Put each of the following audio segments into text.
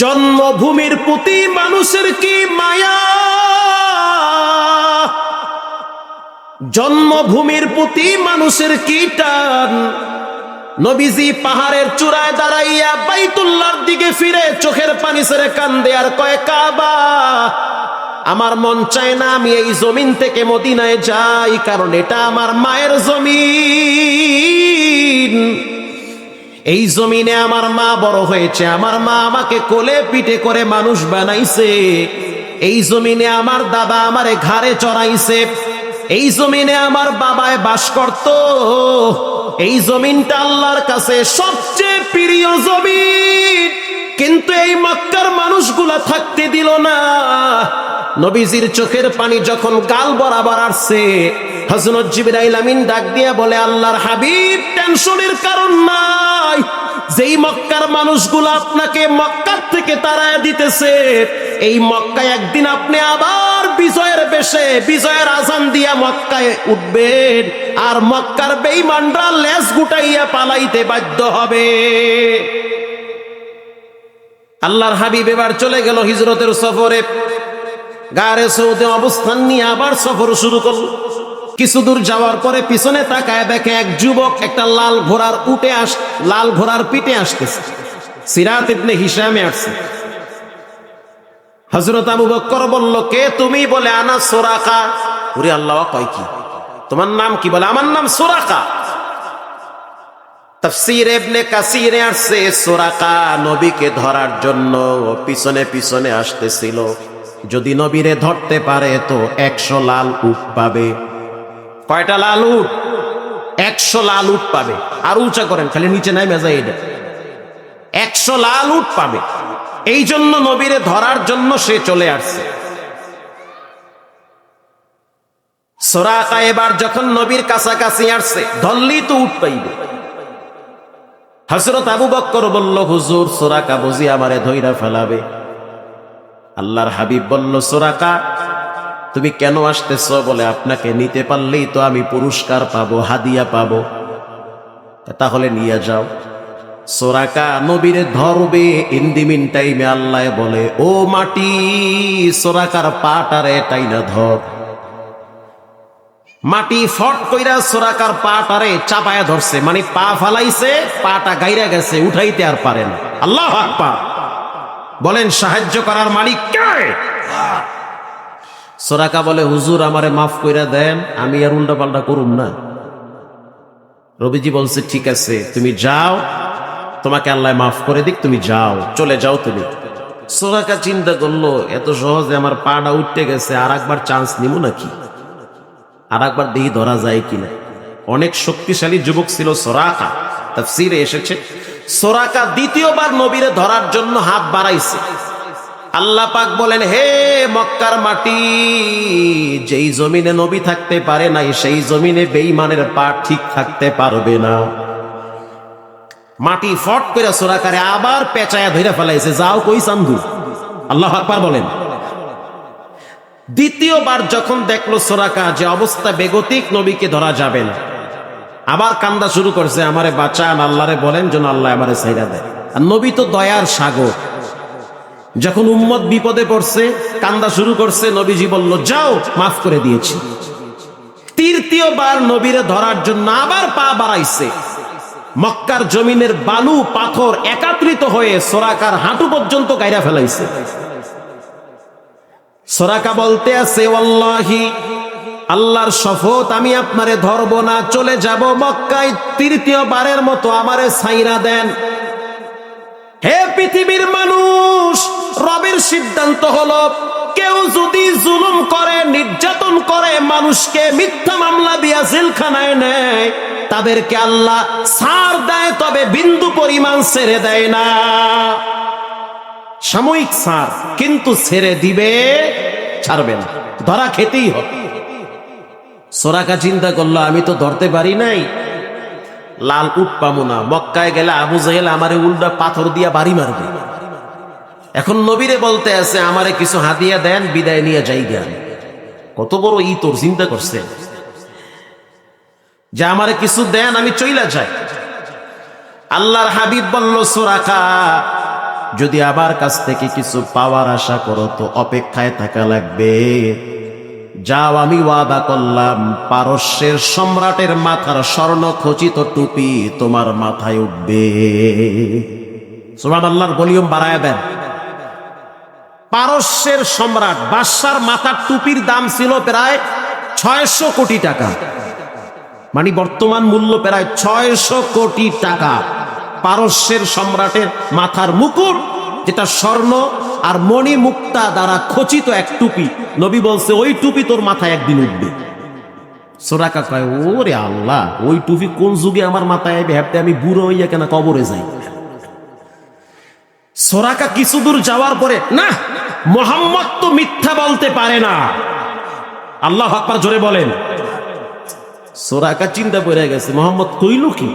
জন্মভূমির প্রতি মানুষের কি মায়া? জন্মভূমির প্রতি মানুষের কি টান? নবীজি পাহাড়ের চূড়ায় দাঁড়াইয়া বাইতুল্লার দিকে ফিরে চোখের পানি ছেড়ে কান্দে, আর কয়, কাবা, আমার মন চায় না আমি এই জমিন থেকে মদিনায় যাই, কারণ এটা আমার মায়ের জমিন। এই জমিনে আমার মা বড় হয়েছে, আমার মা আমাকে কোলে পিঠে করে মানুষ বানাইছে। এই জমিনে আমার দাদা আমারে ঘাড়ে চড়াইছে। এই জমিনে আমার বাবায় বাস করত। এই জমিনটা আল্লাহর কাছে সবচেয়ে প্রিয় জমিন। কিন্তু এই মক্কার মানুষগুলা থাকতে দিল না। নবীজির চোখের পানি যখন গাল বরাবর আসছে হজরত জিবরাইল আমিন ডাক দিয়া বলে, আল্লাহর হাবিব টেনশনের কারণ নাই। যেই মক্কার মানুষগুলো আপনাকে মক্কার থেকে তাড়ায় দিতেছে, এই মক্কায় একদিন আপনি আবার বিজয়ের বেশে, বিজয়ের আজান দিয়া মক্কায় উঠবেন আর মক্কার বেইমানরা লেজ গুটাইয়া পালাইতে বাধ্য হবে। আল্লাহর হাবিব এবার চলে গেল হিজরতের সফরে। গারে সৌদে অবস্থান নিয়ে আবার সফর শুরু করল। কিছু দূর যাওয়ার পরে পিছনে তাকায় দেখে এক যুবক একটা লাল ঘোড়ার উঠে আস, লাল ঘোড়ার পিঠে আসতেছে। সিরাত ইবনে হিসামে আসছে। হজরত আবু বক্কর বলল, কে তুমি? বলে, আনা সোরাকা। ওরে আল্লাহ, কয় কি? তোমার নাম কি? বলে, আমার নাম সোরাকা। তফসির এবনে কাসিরে আসছে, সোরাকা নবীকে ধরার জন্য পিছনে পিছনে আসতেছিল। যদি নবীরে ধরতে পারে তো একশো লাল উট পাবে। কয়টা লাল উট একশো লাল উট পাবে। আর উঁচা করেন, খালি নিচে নাই মেজা এটা একশো লাল উট পাবে। এই জন্য নবীরে ধরার জন্য সে চলে আসছে। সোরাকা এবার যখন নবীর কাছাকাছি আসছে, ধরলেই তো উঠ পাইবে। হজরত আবু বক্কর বলল, হুজুর সোরাকা বুঝি আমারে ধৈরা ফেলাবে? আল্লাহর হাবিব বলল সোরাকা তুমি কেন আসতেছ বলে আপনাকে নিতে পারলেই তো আমি পুরস্কার পাবো, হাদিয়া পাবো। তাহলে নিয়ে যাও। সোরাকা নবীরে ধরবে ইন্দিমিন টাইমে আল্লাহ বলে, ও মাটি, সোরাকার পাটারে টাইনা ধর। মাটি ফট কইরা সোরাকার পাটারে চাপায়া ধরছে মানে পা ফালাইছে, পাটা গাইরা গেছে, উঠাইতে আর পারে না। আল্লাহ বলেন, সাহায্য করার মালিক কে? সোরাকা বলে, হুজুর, আমারে মাফ কইরা দেন, আমি আর উল্টা পাল্টা করুম না। রবিজি বলছে, ঠিক আছে, তুমি যাও, তোমাকে আল্লাহ মাফ করে দিক, তুমি যাও, চলে যাও তুমি। সোরাকা চিন্তা করল, এত সহজে আমার পাটা উঠতে গেছে, আর একবার চান্স নিব নাকি? আর একবার দেখি ধরা যায় কিনা? অনেক শক্তিশালী যুবক ছিল সোরাকা, তাফসিরে এসেছে। সোরাকা দ্বিতীয়বার নবীরে ধরার জন্য হাত বাড়াইছে। আল্লাহ পাক বলেন, হে মক্কার মাটি, যেই জমিনে নবী থাকতে পারে নাই, সেই জমিনে বেইমানের পা ঠিক থাকতে পারবে না। মাটি ফট করে সোরাকারে আবার পেঁচায়া ধরে ফেলাইছে। যাও কই চান্দু? আল্লাহ আকবার বলেন। দ্বিতীয়বার যখন দেখল সোরাকা যে অবস্থা বেগতিক, নবীকে ধরা যাবে না। আবার কান্দা শুরু করছে, আমারে বাঁচান, আল্লাহরে বলেন যেন আল্লাহ আমারে সাইরা দেয়। আর নবী তো দয়ার সাগর। যখন উম্মত বিপদে পড়ছে, কান্দা শুরু করছে, নবীজি বলল, যাও, মাফ করে দিয়েছি। তৃতীয়বার নবীরে ধরার জন্য আবার পা বাড়াইছে। মক্কার জমিনের বালু, পাথর একাত্রিত হয়ে সোরাকার হাঁটু পর্যন্ত গাইরা ফেলাইছে। সোরাকা বলতে আছে, ওয়াল্লাহি, আল্লাহর শপথ আমি আপনারে ধরব না, চলে যাব মক্কায় তৃতীয়বারের মতো আমারে সাইরা দেন। হে পৃথিবীর মানুষ রবের সিদ্ধান্ত হলো, কেউ যদি জুলুম করে, নির্যাতন করে, মানুষকে মিথ্যা মামলা দিয়া জেলখানায় নেয়, তাদেরকে আল্লাহ ছাড় দেয়, তবে বিন্দু পরিমাণ ছেড়ে দেয় না। সাময়িক ছাড় কিন্তু ছেড়ে দিবে, ছাড়বে না। ধরা খেতেই হবে। সোরাকা চিন্তা করল, আমি তো ধরতে পারি নাই। লাল উট পাবো না, মক্কায় গেলে আবু জাহেল আমারে উল্টা পাথর দিয়া বাড়ি মারবে। এখন নবীরে বলতে আছে, আমারে কিছু হাতিয়া দেন, বিদায় নিয়ে যাই জ্ঞান কত বড় ই তোর চিন্তা করছে। যে আমারে কিছু দেন, আমি চইলা যাই। আল্লাহর হাবিব বলল, সোরাকা, যদি আমার কাছ থেকে কিছু পাওয়ার আশা করো, তো অপেক্ষায় থাকা লাগবে। যাও, আমি ওয়াদা করলাম, পারস্যের সম্রাটের মাথার স্বর্ণ খচিত টুপি তোমার মাথায় উঠবে। সুমান আল্লাহর ভলিউম বাড়ায় দেন। পারস্যের সম্রাট বাদশার মাথার টুপির দাম ছিল প্রায় ছয়শো কোটি টাকা। মানে বর্তমান মূল্য প্রায় ছয়শো কোটি টাকা। পারস্যের সম্রাটের মাথার মুকুট, যেটা স্বর্ণ আর মণি মুক্তা দ্বারা খচিত এক টুপি। নবী বলছে, ওই টুপি তোর মাথায় একদিন উঠবে। সোরাকা কয়, ওরে আল্লাহ, ওই টুপি কোন যুগে আমার মাথায় আইবে? হ্যাপতে আমি বুড়ো হইয়া কেন কবরে যাই? সোরাকা কিছু দূর যাওয়ার পরে, না মোহাম্মদ তো মিথ্যা বলতে পারে না। আল্লাহ আকবার জোরে বলেন। সোরাকা চিন্তা করে গেছে, মোহাম্মদ কইল কি?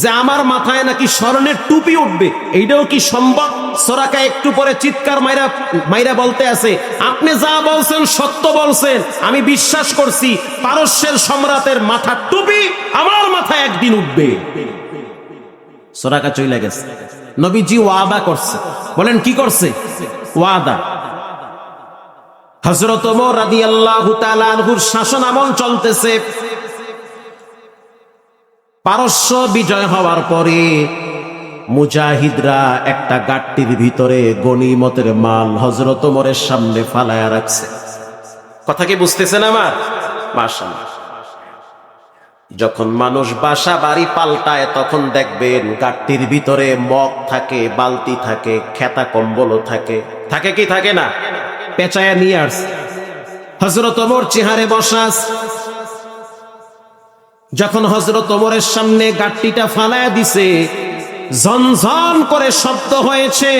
যে আমার মাথায় নাকি স্মরণের টুপি উঠবে, এইটাও কি সম্ভব? সোরাকা একটু পরে চিৎকার মাইরা মাইরা বলতে আছে, আপনি যা বলছেন সত্য বলছেন, আমি বিশ্বাস করছি, পারস্যের সম্রাটের মাথার টুপি আমার মাথায় একদিন উঠবে। সোরাকা চইলা গেছে। নবীজি ওয়াদা করছে। বলেন, কি করছে? ওয়াদা। হজরত ওমর রাদিয়াল্লাহু তাআলা আনহুর শাসন আমল চলতেছে। পারস্য বিজয় হওয়ার পরে মুজাহিদরা একটা গাট্টির ভিতরে গনিমতের মাল হজরত ওমরের সামনে ফালায়া রাখছে। কথা কি বুঝতেছেন আমার? মাশাআল্লাহ। যখন মানুষ বাসা বাড়ি পাল্টায়, তখন দেখবেন গাট্টির ভিতরে মগ থাকে, বালতি থাকে, খেতা কম্বলও থাকে। থাকে কি থাকে না? পেঁচায়া নিয়ে আসছে। হজরত ওমর চেহারে বসাস যখন হজরত ওমরের সামনে গাট্টিটা ফালায়া দিছে, ঝনঝন করে শব্দ হয়েছে।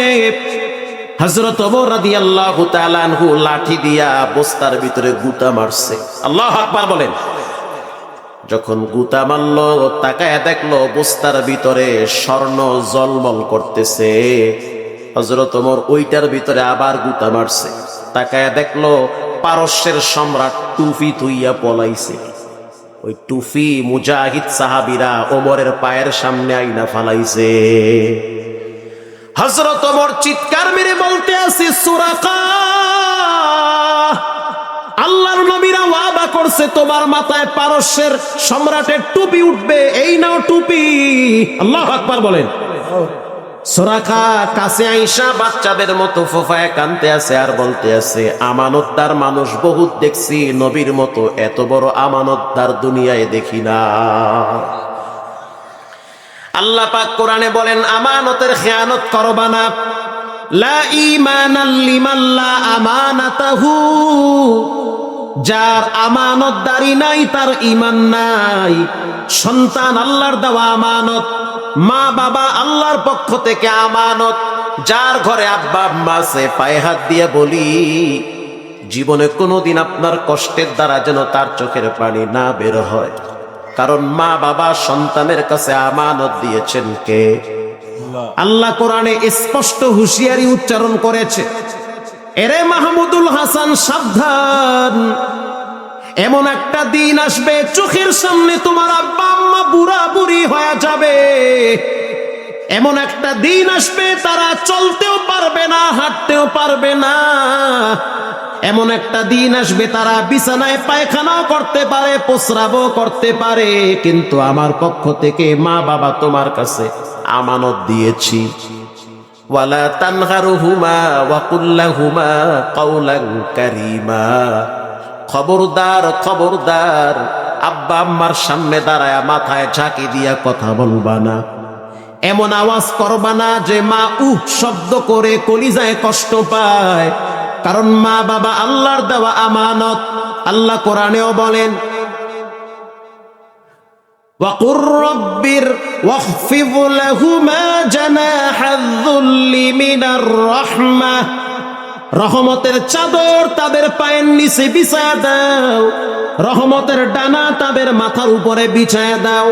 হজরত রাদিয়াল্লাহু তাআলা আনহু লাঠি দিয়া বস্তার ভিতরে গুতা মারছে। আল্লাহ আকবার বলেন। যখন গুতা মারল, তাকায় দেখল বস্তার ভিতরে স্বর্ণ জলমল করতেছে। হজরত ওমর ওইটার ভিতরে আবার গুতা মারছে। তাকায় দেখল পারস্যের সম্রাট টুফি তুইয়া পলাইছে। ওই টুফি মুজাহিদ সাহাবিরা ওমরের পায়ের সামনে আইনা ফালাইছে। হজরত ওমর চিৎকার মেরে বলতে আছে, সুরাকা! আল্লাহর করছে, তোমার মাথায় পারস্যের সম্রাটের টুপি উঠবে, এই নাও টুপি। আল্লাহ আকবার বলেন। সোরাখা আইসা বাচ্চাদের মতো ফোফায় কানতে আছে আর বলতে আছে, আমানতদার মানুষ বহুত দেখছি, নবীর মতো এত বড় আমানতদার দুনিয়ায় দেখি না। আল্লাহ পাক কোরআনে বলেন, আমানতের খেয়ানত করবা না। লা আমানাতাহু। যার আমানতদারি নাই, তার ইমান নাই। সন্তান আল্লাহর দেওয়া আমানত, মা বাবা আল্লাহর পক্ষ থেকে আমানত। যার ঘরে আব্বা আম্মা আছে, পায়ে হাত দিয়ে বলি, জীবনে কোনোদিন আপনার কষ্টের দ্বারা যেন তার চোখের পানি না বের হয়। কারণ মা বাবা সন্তানের কাছে আমানত দিয়েছেন কে? আল্লাহ কোরআনে স্পষ্ট হুঁশিয়ারি উচ্চারণ করেছে, এরে মাহমুদুল হাসান, সাবধান। এমন একটা দিন আসবে, চোখের সামনে তোমার আব্বা আম্মা বুড়া বুড়ি হয়ে যাবে। এমন একটা দিন আসবে, তারা চলতেও পারবে না, হাঁটতেও পারবে না। এমন একটা দিন আসবে, তারা বিছানায় পায়খানাও করতে পারে প্রস্রাবও করতে পারে, কিন্তু আমার পক্ষ থেকে মা বাবা তোমার কাছে আমানত দিয়েছি। ওয়ালা তানহারুহুমা ওয়াকুল্লাহুমা কাউলান কারীমা। খবরদার খবরদার আব্বা আম্মার সামনে দাঁড়ায় মাথায় ঝাঁকি দিয়া কথা বলবা না এমন আওয়াজ করবা না যে মা উহ শব্দ করে কলিজায় কষ্ট পায় কারণ মা বাবা আল্লাহর দেওয়া আমানত আল্লাহ কোরআনেও বলেন وقل ربر واخفض لهما جناح الذل من الرحمة রহমতের চাদর তাদের পায়ের নিচে বিছায়া দাও রহমতের ডানা তাদের মাথার উপরে বিছায়া দাও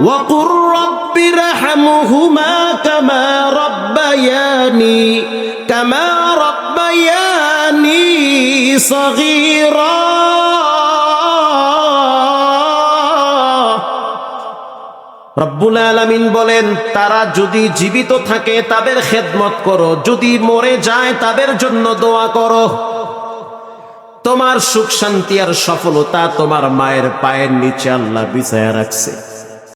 وقل رب ارحمهما كما ربياني كما ربياني صغيرا রব্বুল আলমিন বলেন, তারা যদি জীবিত থাকে তাদের খেদমত করো, যদি মরে যায় তাদের জন্য দোয়া করো। তোমার সুখ শান্তি আর সফলতা তোমার মায়ের পায়ের নিচে আল্লাহ বিছায়া রাখছে।